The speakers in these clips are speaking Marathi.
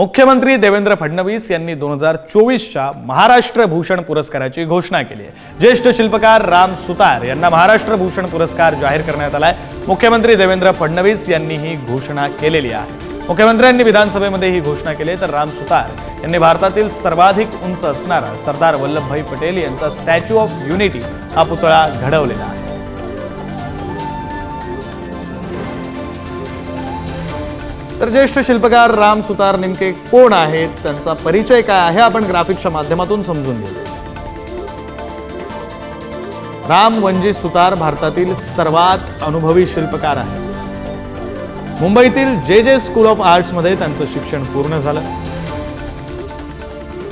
मुख्यमंत्री देवेंद्र फडणवीस यांनी दोन हजार चोवीसच्या महाराष्ट्र भूषण पुरस्काराची घोषणा केली आहे. ज्येष्ठ शिल्पकार राम सुतार यांना महाराष्ट्र भूषण पुरस्कार जाहीर करण्यात आलाय. मुख्यमंत्री देवेंद्र फडणवीस यांनी ही घोषणा केलेली आहे. मुख्यमंत्र्यांनी विधानसभेमध्ये ही घोषणा केली तर राम सुतार यांनी भारतातील सर्वाधिक उंच असणारा सरदार वल्लभभाई पटेल यांचा स्टॅच्यू ऑफ युनिटी हा पुतळा घडवलेला आहे. तर ज्येष्ठ शिल्पकार राम सुतार नेमके कोण आहेत? त्यांचा परिचय काय आहे? आपण ग्राफिक्सच्या माध्यमातून समजून घेऊ. राम वंजी सुतार भारतातील सर्वात अनुभवी शिल्पकार आहेत. मुंबईतील जे जे स्कूल ऑफ आर्ट्समध्ये त्यांचं शिक्षण पूर्ण झालं.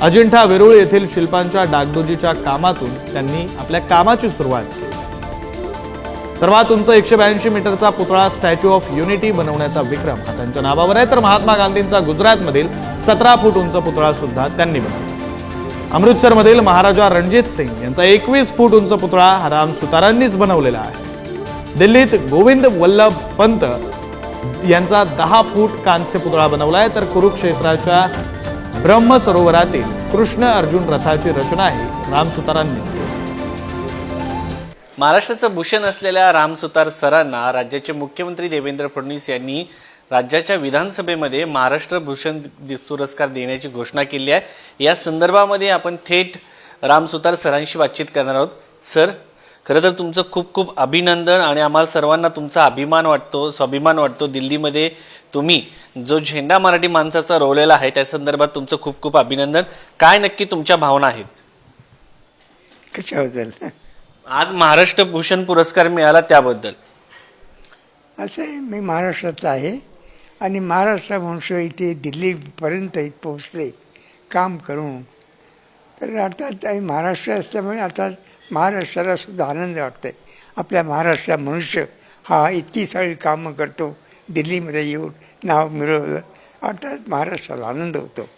अजिंठा वेरूळ येथील शिल्पांच्या डागडोजीच्या कामातून त्यांनी आपल्या कामाची सुरुवात केली. सर्वात उंच एकशे ब्याऐंशी मीटरचा पुतळा स्टॅच्यू ऑफ युनिटी बनवण्याचा विक्रम हा त्यांच्या नावावर आहे. तर महात्मा गांधींचा गुजरातमधील सतरा फूट उंच पुतळा सुद्धा त्यांनी बनवला. अमृतसरमधील महाराजा रणजित सिंग यांचा एकवीस फूट उंच पुतळा हा राम सुतारांनीच बनवलेला आहे. दिल्लीत गोविंद वल्लभ पंत यांचा दहा फूट कांस्य पुतळा बनवला आहे. तर कुरुक्षेत्राच्या ब्रह्म सरोवरातील कृष्ण अर्जुन रथाची रचनाही राम सुतारांनीच केली. महाराष्ट्राचं भूषण असलेल्या रामसुतार सरांना राज्याचे मुख्यमंत्री देवेंद्र फडणवीस यांनी राज्याच्या विधानसभेमध्ये महाराष्ट्र भूषण पुरस्कार देण्याची घोषणा केली आहे. या संदर्भामध्ये आपण थेट रामसुतार सरांशी बातचीत करणार आहोत. सर खरं तर तुमचं खूप खूप अभिनंदन आणि आम्हाला सर्वांना तुमचा अभिमान वाटतो स्वाभिमान वाटतो. दिल्लीमध्ये तुम्ही जो झेंडा मराठी माणसाचा रोवलेला आहे त्या संदर्भात तुमचं खूप खूप अभिनंदन. काय नक्की तुमच्या भावना आहेत? कशाबद्दल? आज महाराष्ट्र भूषण पुरस्कार मिळाला त्याबद्दल. असं आहे मी महाराष्ट्रातला आहे आणि महाराष्ट्र मनुष्य इथे दिल्लीपर्यंत इथे पोहोचले काम करून. तर अर्थात महाराष्ट्र असल्यामुळे आता महाराष्ट्राला सुद्धा आनंद वाटतंय. आपल्या महाराष्ट्र मनुष्य हा इतकी सगळी कामं करतो दिल्लीमध्ये येऊन नाव मिळवलं अर्थात महाराष्ट्राला आनंद होतो.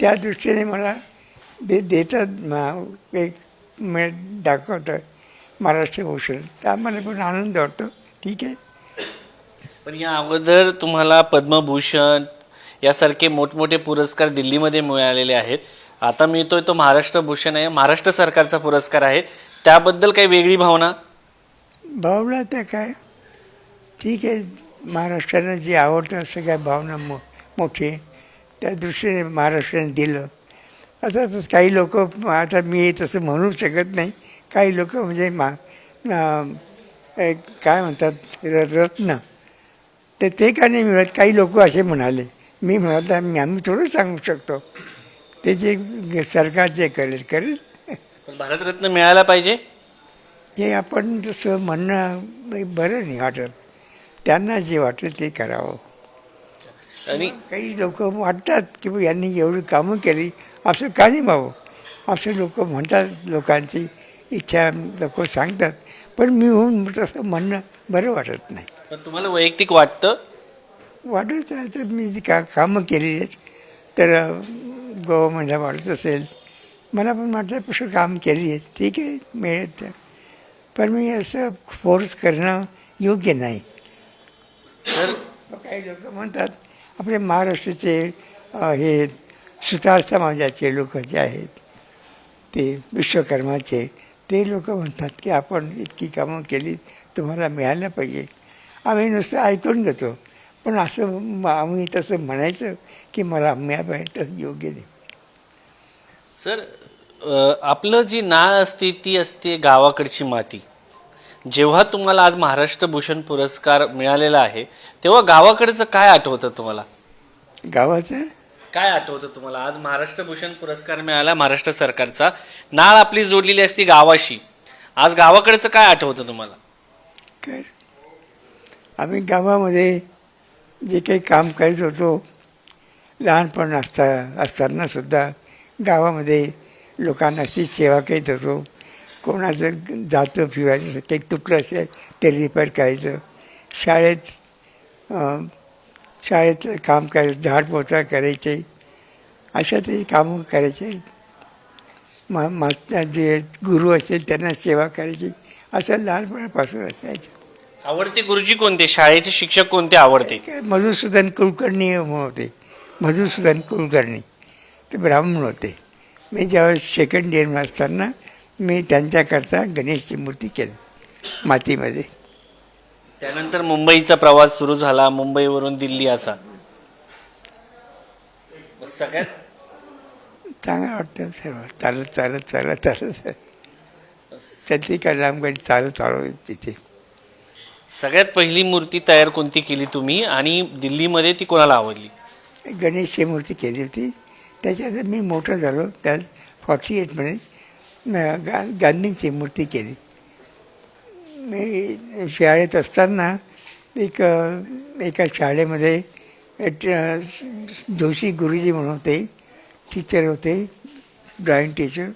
त्या दृष्टीने मला दे देतात एक मिळ दाखवतं महाराष्ट्र भूषण त्या मला पण आनंद वाटतो. ठीक आहे. पण या अगोदर तुम्हाला पद्मभूषण यासारखे मोठमोठे पुरस्कार दिल्लीमध्ये मिळालेले आहेत. आता मिळतोय तो महाराष्ट्र भूषण आहे. महाराष्ट्र सरकारचा पुरस्कार आहे. त्याबद्दल काही वेगळी भावना? भावना त्या काय? ठीक आहे. महाराष्ट्रानं जे आवडतं असं काय भावना मो मोठी. त्या दृष्टीने महाराष्ट्राने दिलं. आता काही लोक आता मी तसं म्हणू शकत नाही. काही लोक म्हणजे मा एक काय म्हणतात र रत्न. तर ते का नाही मिळत? काही लोक असे म्हणाले. मी म्हणाला मी आम्ही थोडं सांगू शकतो. ते जे सरकार जे करेल करेल. भारतरत्न मिळायला पाहिजे? हे आपण तसं म्हणणं बरं नाही वाटत. त्यांना जे वाटेल ते करावं. आणि काही लोक वाटतात की यांनी एवढी कामं केली असं का नाही असं लोक म्हणतात लोकांची. इच्छा लोक सांगतात पण मी होऊन तसं म्हणणं बरं वाटत नाही. पण तुम्हाला वैयक्तिक वाटतं? वाटत आहे तर मी जी का कामं केलेली आहेत तर गव्हर्मेंटला वाटत असेल मला पण वाटतं पुष्कळ काम केली आहे ठीक आहे मिळेल तर. पण मी असं फोर्स करणं योग्य नाही. तर? काही लोक म्हणतात आपले महाराष्ट्राचे हे सुतार समाजाचे लोक जे आहेत ते विश्वकर्माचे ते लोक म्हणतात की आपण इतकी कामं केली तुम्हाला मिळायला पाहिजे. आम्ही नुसतं ऐकून घेतो. पण असं आम्ही तसं म्हणायचं की मला मिळालं पाहिजे तसं योग्य नाही. सर आपलं जी नाळ असते ती असते गावाकडची माती. जेव्हा तुम्हाला आज महाराष्ट्र भूषण पुरस्कार मिळालेला आहे तेव्हा गावाकडचं काय आठवतं तुम्हाला? गावाचं? काय आठवतं तुम्हाला? आज महाराष्ट्र भूषण पुरस्कार मिळाला महाराष्ट्र सरकारचा. नाळ आपली जोडलेली असती गावाशी. आज गावाकडचं काय आठवतं तुम्हाला? काय? आम्ही गावामध्ये जे काही काम करीत होतो लहानपण असता असताना सुद्धा गावामध्ये लोकांना अशी सेवा करीत होतो. कोणाचं जातं फिरायचं काही तुटलं असेल ते रिपेअर करायचं. शाळेत शाळेत काम करायचं झाड पोचा करायचे. अशा ते कामं करायचे. मा मास्तर जे गुरु असेल त्यांना सेवा करायची. असं लहानपणापासून असायचं. आवडते गुरुजी कोणते? शाळेचे शिक्षक कोणते आवडते? मधुसूदन कुलकर्णी होते. मधुसूदन कुलकर्णी. ते ब्राह्मण होते. मी ज्यावेळेस सेकंड इयरला असताना मी त्यांच्याकरता गणेशची मूर्ती केली मातीमध्ये. त्यानंतर मुंबईचा प्रवास सुरू झाला. मुंबईवरून दिल्ली असा. सगळ्यात चांगलं वाटतं सर्व. चालत चालत चालत चालत. त्यातली काय लांबगाडी चालत आलो तिथे. सगळ्यात पहिली मूर्ती तयार कोणती केली तुम्ही? आणि दिल्लीमध्ये ती कोणाला आवडली? गणेशची मूर्ती केली होती. त्याच्यात मी मोठं झालो. त्यात फॉर्टी एटमध्ये गा गांधींची मूर्ती केली. मी शाळेत असताना एक एका शाळेमध्ये जोशी गुरुजी म्हणून होते. टीचर होते ड्रॉइंग टीचर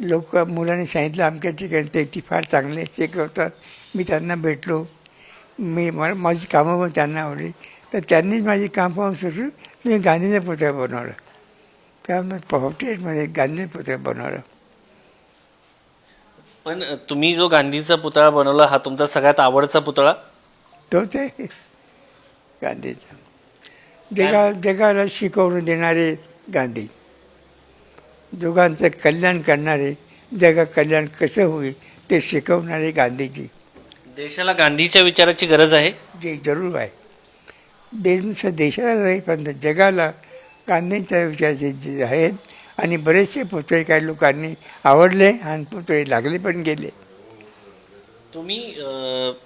लोक मुलांनी सांगितलं अमक्या ठिकाणी ते ती फार चांगले शिकवतात मी त्यांना भेटलो. मी मला माझी कामं पण त्यांना आवडली. तर त्यांनीच माझी काम पाहून सुटून मी गांधीचा पुतळा बनवला. त्यामुळे पोर्ट्रेटमध्ये गांधी पुतळा बनवला. पण तुम्ही जो गांधीचा पुतळा बनवला हा तुमचा सगळ्यात आवडता पुतळा? तोच आहे गांधीचा. जगा जगाला शिकवून देणारे गांधी। दोघांचं कल्याण करणारे जगा कल्याण कसं होईल ते शिकवणारे गांधीजी। देशाला गांधीच्या विचाराची गरज आहे? जे जरूर आहे। देश देशाला नाही पण जगाला गांधींच्या विचाराचे जे आहेत आणि बरेचसे पुतळे काही लोकांनी आवडले आणि पुतळे लागले पण गेले। तुम्ही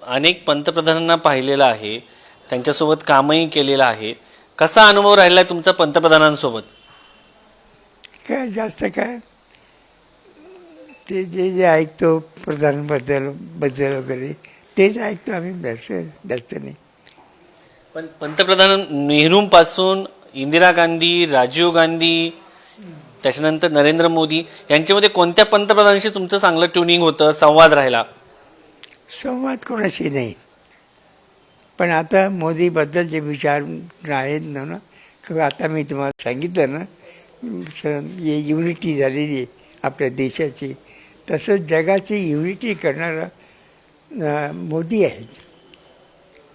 अनेक पंतप्रधानांना पाहिलेलं आहे त्यांच्यासोबत कामही केलेलं आहे। कसा अनुभव राहिला तुमचा पंतप्रधानांसोबत? काय जास्त काय? ते जे जे ऐकतो प्रधानबद्दल बद्दल वगैरे तेच ऐकतो आम्ही जास्त जास्त नाही. पण पंतप्रधान नेहरूंपासून इंदिरा गांधी राजीव गांधी त्याच्यानंतर नरेंद्र मोदी यांच्यामध्ये कोणत्या पंतप्रधानांशी तुमचं चांगलं ट्युनिंग होतं संवाद राहिला? संवाद कोणाशी नाही. पण आता मोदीबद्दल जे विचार आहेत ना किंवा आता मी तुम्हाला सांगितलं ना युनिटी झालेली आहे आपल्या देशाची. तसंच जगाची युनिटी करणारा मोदी आहेत.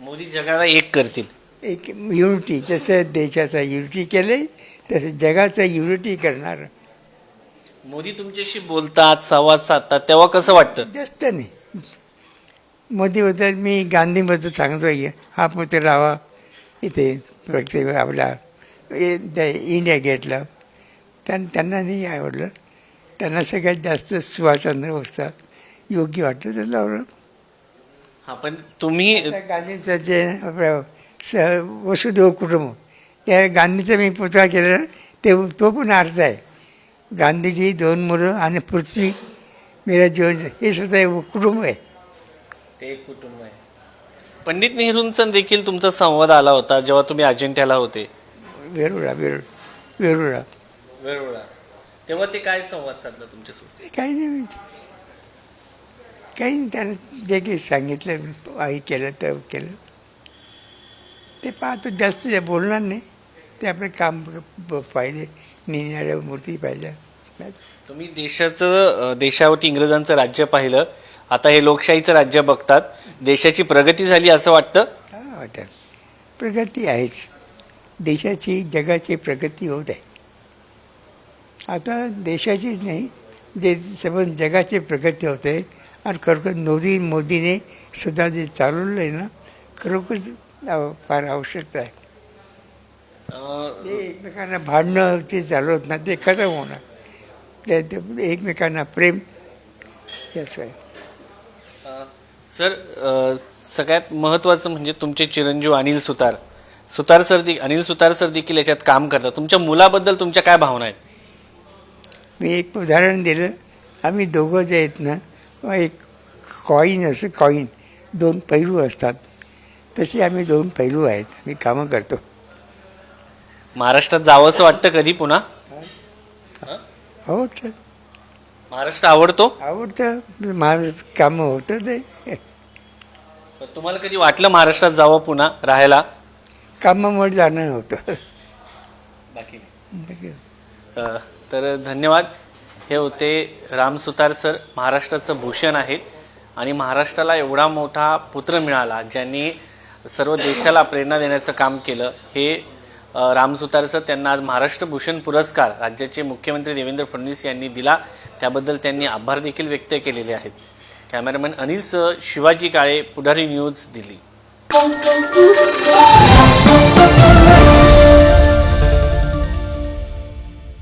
मोदी जगाला एक करतील. एक युनिटी जसं देशाचा युनिटी केले तसं जगाचं युनिटी करणार. मोदी तुमच्याशी बोलतात संवाद साधतात तेव्हा कसं वाटतं? जास्त नाही. मोदीबद्दल मी गांधीबद्दल सांगतो आहे हा पुत्र लावा इथे प्रत्येक आपला ए- त्या इंडिया गेटला त्यां त्यांना नाही आवडलं. त्यांना सगळ्यात जास्त सुभाषचंद्र बोसचा योग्य वाटलं तर लावलं. हा पण तुम्ही गांधीचं जे स वसुदेव कुटुंब या गांधीचा मी पुतळा केलेला ते तो पण अर्थ आहे. गांधीजी दोन मुलं आणि पृथ्वी मेरा जीवन हे सुद्धा एक कुटुंब आहे. ते एक कुटुंब आहे. पंडित नेहरूंचा देखील तुमचा संवाद आला होता जेव्हा तुम्ही अजिंठ्याला होते. वेरुळा वेरुळ वेरुळा. तेव्हा ते काय संवाद साधला तुमच्यासोबत? ते काही नाही माहिती. काही नाही त्यानं जे काही सांगितलं आई केलं तर केलं. ते पाहतो जास्त जे बोलणार नाही ते आपलं काम ब- पाहिले निघणाऱ्या मूर्ती पाहिल्या. तुम्ही देशाचं अं, देशावरती इंग्रजांचं राज्य पाहिलं आता हे लोकशाहीचं राज्य बघतात देशाची प्रगती झाली असं वाटतं? हा वाटतं. प्रगती आहेच. देशाची जगाची प्रगती होत आहे. आता देशाचीच नाही जे समज जगाची प्रगती होते आणि खरोखर मोदी मोदीने सुद्धा जे चालवलं आहे ना खरोखर फार आवश्यकता आहे. ते एकमेकांना भांडणं ते चालवत ना ते खतम होणार. ते एकमेकांना प्रेम असं आहे. सर सगळ्यात महत्त्वाचं म्हणजे तुमचे चिरंजीव अनिल सुतार. सुतार सर दे- अनिल सुतार सर देखील याच्यात काम करतात. तुमच्या मुलाबद्दल तुमच्या काय भावना आहेत? मी एक उदाहरण दिलं. आम्ही दोघं जे आहेत ना एक कॉईन असं कॉईन दोन पैलू असतात. तसे आम्ही दोन पैलू आहेत. आम्ही कामं करतो. महाराष्ट्रात जावं असं वाटतं कधी पुन्हा? आवडतं. महाराष्ट्र आवडतो? आवडतं. माझं कामं होतं ते. तुम्हाला कधी वाटलं महाराष्ट्रात जावं पुन्हा राहायला? कामामुळे जाणं होतं. बाकी. अ, तर धन्यवाद. हे होते रामसुतार सर महाराष्ट्राचं भूषण आहेत. आणि महाराष्ट्राला एवढा मोठा पुत्र मिळाला ज्यांनी सर्व देशाला प्रेरणा देण्याचं काम केलं. हे रामसुतार सर त्यांना आज महाराष्ट्र भूषण पुरस्कार राज्याचे मुख्यमंत्री देवेंद्र फडणवीस यांनी दिला. त्याबद्दल त्यांनी आभार देखील व्यक्त केलेले आहेत. Cameraman Anil sir Shivaji Kale Pudhari news Delhi.